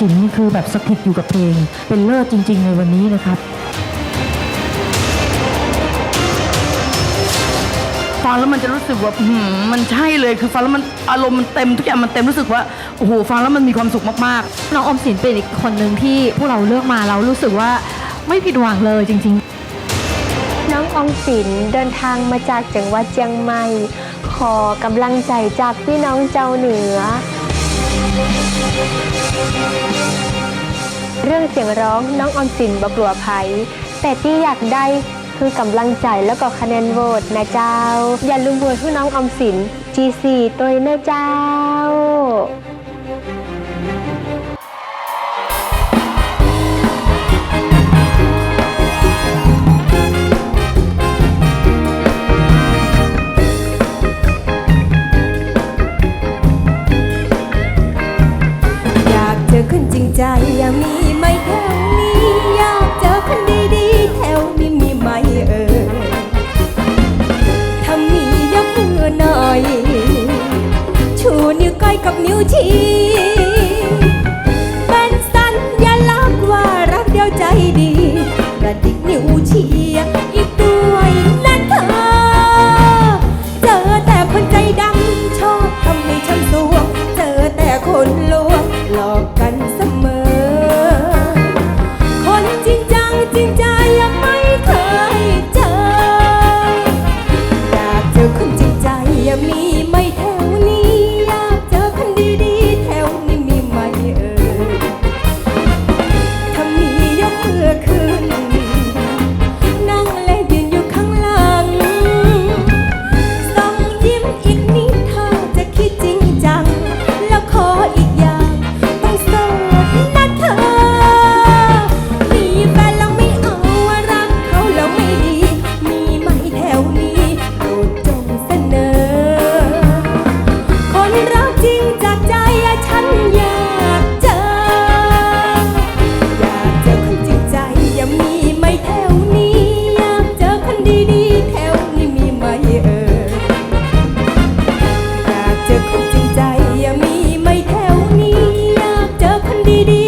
สินนี่คือแบบสถิตอยู่กับเพลง เป็นเลิศจริง ๆ ในวันนี้นะครับ ฟังแล้วมันจะรู้สึกว่าอื้อหือมันใช่เลยคือฟังแล้วมันอารมณ์มันเต็มทุกอย่างมันเต็มรู้สึกว่าโอ้โหฟังแล้วมันมีความสุขมากๆน้องออมสินเป็นอีกคนหนึ่งที่พวกเราเลือกมาเรารู้สึกว่าไม่ผิดหวังเลยจริงๆน้องออมสินเดินทางมาจากจังหวัดเชียงใหม่ ขอกำลังใจจากพี่น้องเจ้าเหนือ เรื่องเสียงร้องน้องออมสินบกลัวภัย แต่ที่อยากได้คือกำลังใจแล้วก็คะแนนโหวตนะเจ้า อย่าลืมโหวตให้น้องออมสิน G4 ตัวนะเจ้า ใจยังมีไหมแถวนี้ อยากเจอคนดีๆแถวนี้มีไหมเออถ้ามียกมือหน่อย ชูนิ้วก้อยกับนิ้วชี้เป็นสัญลักษณ์ว่ารักเดียวใจดีกระดิกนิ้วชี้อีก തിരി